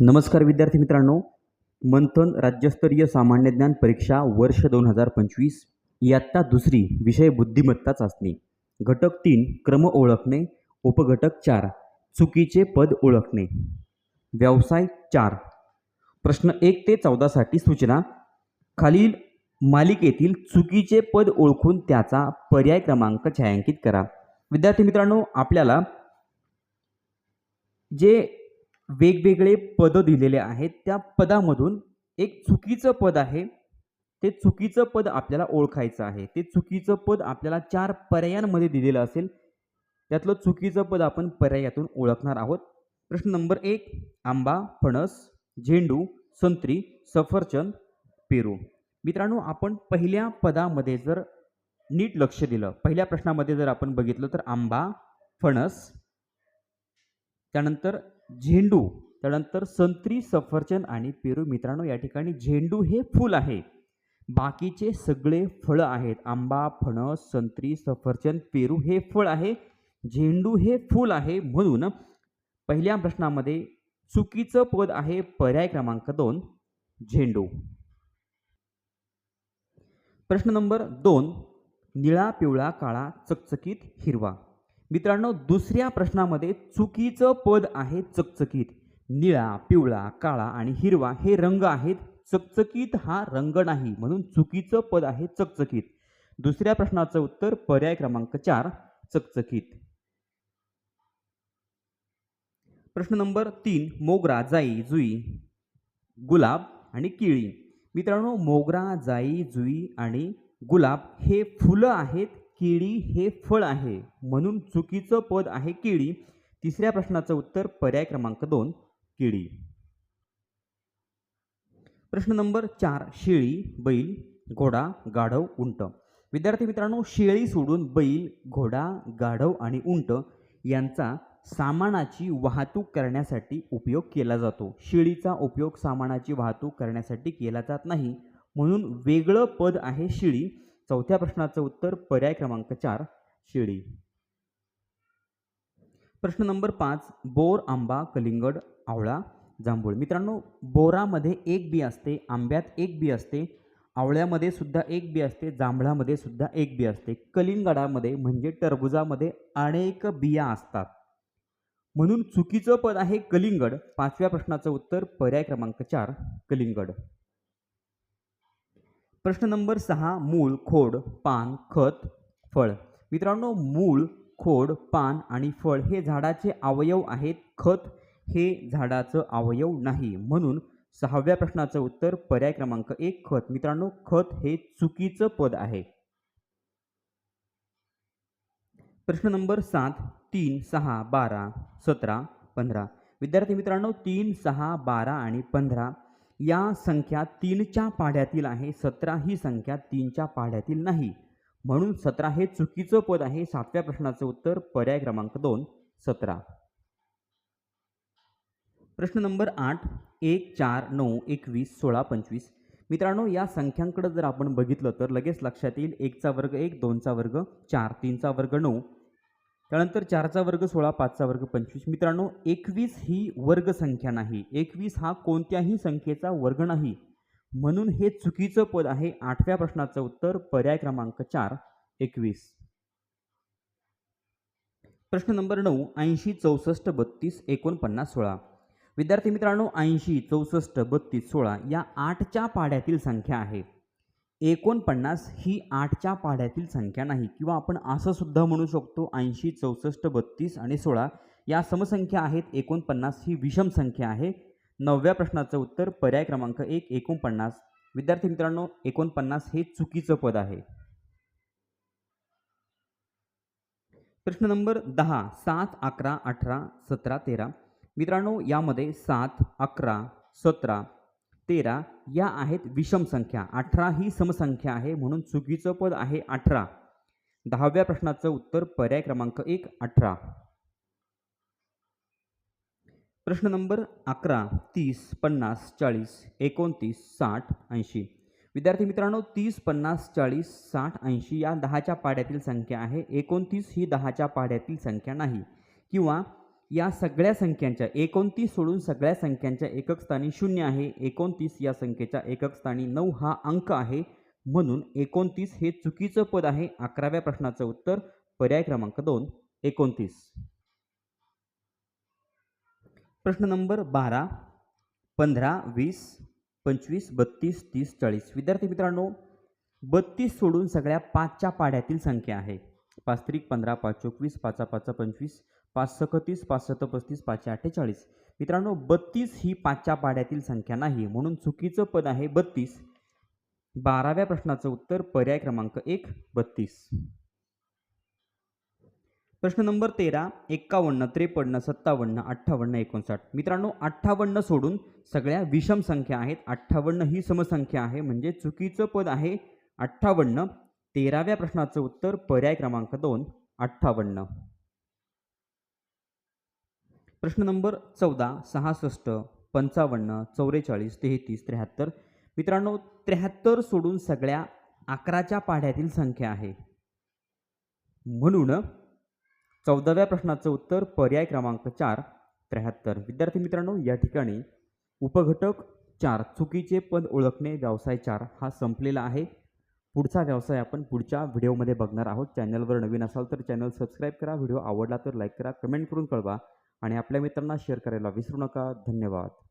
नमस्कार विद्यार्थी मित्रांनो. मंथन राज्यस्तरीय सामान्य ज्ञान परीक्षा वर्ष दोन हजार पंचवीस. इयत्ता दुसरी विषय बुद्धिमत्ता चाचणी. घटक तीन क्रम ओळखणे. उपघटक चार चुकीचे पद ओळखणे. व्यवसाय चार प्रश्न एक ते चौदासाठी सूचना. खालील मालिकेतील चुकीचे पद ओळखून त्याचा पर्याय क्रमांक छायांकित करा. विद्यार्थी मित्रांनो आपल्याला जे वेगवेगळे पदं दिलेले आहेत. त्या पदामधून एक चुकीचं पद आहे. ते चुकीचं पद आपल्याला ओळखायचं आहे. ते चुकीचं पद आपल्याला चार पर्यायांमध्ये दिलेलं असेल. त्यातलं चुकीचं पद आपण पर्यायातून ओळखणार आहोत. प्रश्न नंबर एक आंबा फणस झेंडू संत्री सफरचंद पेरू. मित्रांनो आपण पहिल्या पदामध्ये जर नीट लक्ष दिलं पहिल्या प्रश्नामध्ये जर आपण बघितलं तर आंबा फणस त्यानंतर झेंडू त्यानंतर संत्री सफरचंद आणि पेरू. मित्रांनो या ठिकाणी झेंडू हे फूल आहे. बाकीचे सगळे फळं आहेत. आंबा फणस संत्री सफरचंद पेरू हे फळ आहे. झेंडू हे फूल आहे म्हणून पहिल्या प्रश्नामध्ये चुकीचं पद आहे पर्याय क्रमांक दोन झेंडू. प्रश्न नंबर दोन निळा पिवळा काळा चकचकीत हिरवा. मित्रांनो दुसऱ्या प्रश्नामध्ये चुकीचं पद आहे चकचकीत. निळा पिवळा काळा आणि हिरवा हे रंग आहेत. चकचकीत हा रंग नाही म्हणून चुकीचं पद आहे चकचकीत. दुसऱ्या प्रश्नाचं उत्तर पर्याय क्रमांक चार चकचकीत. प्रश्न नंबर तीन मोगरा जाई जुई गुलाब आणि केळी. मित्रांनो मोगरा जाई जुई आणि गुलाब हे फुलं आहेत. केळी हे फळ आहे म्हणून चुकीचं पद आहे केळी तिसऱ्या प्रश्नाचं उत्तर पर्याय क्रमांक दोन केळी प्रश्न नंबर चार शेळी बैल घोडा गाढव उंट. विद्यार्थी मित्रांनो शेळी सोडून बैल घोडा गाढव आणि उंट यांचा सामानाची वाहतूक करण्यासाठी उपयोग केला जातो. शेळीचा उपयोग सामानाची वाहतूक करण्यासाठी केला जात नाही. म्हणून वेगळं पद आहे शेळी. चौथ्या प्रश्नाचं उत्तर पर्याय क्रमांक चार शिडी प्रश्न नंबर पाच बोर आंबा कलिंगड आवळा जांभूळ. मित्रांनो बोरामध्ये एक बी असते आंब्यात एक बी असते आवळ्यामध्ये सुद्धा एक बी असते जांभळामध्ये सुद्धा एक बी असते. कलिंगडामध्ये म्हणजे टरबुजामध्ये अनेक बिया असतात. म्हणून चुकीचं पद आहे कलिंगड. पाचव्या प्रश्नाचं उत्तर पर्याय क्रमांक चार कलिंगड. प्रश्न नंबर सहा मूळ खोड पान खत फळ. मित्रांनो मूळ खोड पान आणि फळ हे झाडाचे अवयव आहेत. खत हे झाडाचं अवयव नाही. म्हणून सहाव्या प्रश्नाचं उत्तर पर्याय क्रमांक एक खत. मित्रांनो खत हे चुकीचं पद आहे. प्रश्न नंबर सात तीन सहा बारा सतरा पंधरा. विद्यार्थी मित्रांनो तीन सहा बारा आणि पंधरा या संख्या तीनच्या पाढ्यातील आहे सतरा ही संख्या तीनच्या पाढ्यातील नाही. म्हणून सतरा हे चुकीचं पद आहे सातव्या प्रश्नाचं उत्तर पर्याय क्रमांक दोन सतरा. प्रश्न नंबर आठ एक चार नऊ एकवीस सोळा पंचवीस. मित्रांनो या संख्यांकडे जर आपण बघितलं तर लगेच लक्षात येईल एकचा वर्ग एक दोनचा वर्ग चार तीनचा वर्ग नऊ. त्यानंतर चारचा वर्ग सोळा पाचचा वर्ग पंचवीस. मित्रांनो एकवीस ही वर्ग संख्या नाही. एकवीस हा कोणत्याही संख्येचा वर्ग नाही. म्हणून हे चुकीचं पद आहे. आठव्या प्रश्नाचं उत्तर पर्याय क्रमांक चार एकवीस. प्रश्न नंबर नऊ ऐंशी चौसष्ट बत्तीस एकोणपन्नास सोळा. विद्यार्थी मित्रांनो ऐंशी चौसष्ट बत्तीस सोळा या आठच्या पाड्यातील संख्या आहे. एकोणपन्नास ही आठच्या पाढ्यातील संख्या नाही. किंवा आपण असं सुद्धा म्हणू शकतो ऐंशी चौसष्ट बत्तीस आणि सोळा या समसंख्या आहेत. एकोणपन्नास ही विषम संख्या आहे. नवव्या प्रश्नाचं उत्तर पर्याय क्रमांक एक एकोणपन्नास. विद्यार्थी मित्रांनो एकोणपन्नास हे चुकीचं पद आहे. प्रश्न नंबर दहा सात अकरा अठरा सतरा तेरा. मित्रांनो यामध्ये सात अकरा सतरा तेरा या आहेत विषम संख्या. अठरा ही समसंख्या आहे म्हणून चुकीचं पद आहे अठरा. दहाव्या प्रश्नाचं उत्तर पर्याय क्रमांक एक अठरा. प्रश्न नंबर अकरा तीस पन्नास चाळीस एकोणतीस साठ ऐंशी. विद्यार्थी मित्रांनो तीस पन्नास चाळीस साठ ऐंशी या दहाच्या पाड्यातील संख्या आहे. एकोणतीस ही दहाच्या पाड्यातील संख्या नाही. किंवा या सगळ्या संख्यांच्या एकोणतीस सोडून सगळ्या संख्यांच्या एकक स्थानी शून्य आहे. एकोणतीस या संख्येच्या एकक स्थानी नऊ हा अंक आहे. म्हणून एकोणतीस हे चुकीचं पद आहे. अकराव्या प्रश्नाचं उत्तर पर्याय क्रमांक दोन एकोणतीस. प्रश्न नंबर बारा पंधरा वीस पंचवीस बत्तीस तीस चाळीस. विद्यार्थी मित्रांनो बत्तीस सोडून सगळ्या पाचच्या पाड्यातील संख्या आहे. पाच त्रिक पंधरा पाच चोवीस पाचा पाचा पंचवीस. पाच सकतीस पाच सत पस्तीस पाचशे अठ्ठेचाळीस. मित्रांनो बत्तीस ही पाचच्या पाड्यातील संख्या नाही. म्हणून चुकीचं पद आहे बत्तीस. बाराव्या प्रश्नाचं उत्तर पर्याय क्रमांक एक बत्तीस. प्रश्न नंबर तेरा एक्कावन्न त्रेपन्न सत्तावन्न अठ्ठावन्न एकोणसाठ. मित्रांनो अठ्ठावन्न सोडून सगळ्या विषम संख्या आहेत. अठ्ठावन्न ही समसंख्या आहे म्हणजे चुकीचं पद आहे अठ्ठावन्न. तेराव्या प्रश्नाचं उत्तर पर्याय क्रमांक दोन अठ्ठावन्न. प्रश्न नंबर चौदा सहासष्ट पंचावन्न चौवेचाळीस तेहतीस त्र्याहत्तर. मित्रांनो त्र्याहत्तर सोडून सगळ्या अकराच्या पाढ्यातील संख्या आहे. म्हणून चौदाव्या प्रश्नाचं उत्तर पर्याय क्रमांक चार त्र्याहत्तर. विद्यार्थी मित्रांनो या ठिकाणी उपघटक चार चुकीचे पद ओळखणे व्यवसाय चार हा संपलेला आहे. पुढचा व्यवसाय आपण पुढच्या व्हिडिओमध्ये बघणार आहोत. चॅनलवर नवीन असाल तर चॅनल सबस्क्राईब करा. व्हिडिओ आवडला तर लाईक करा कमेंट करून कळवा. आणि आपल्या मित्रांना शेअर करायला विसरू नका. धन्यवाद.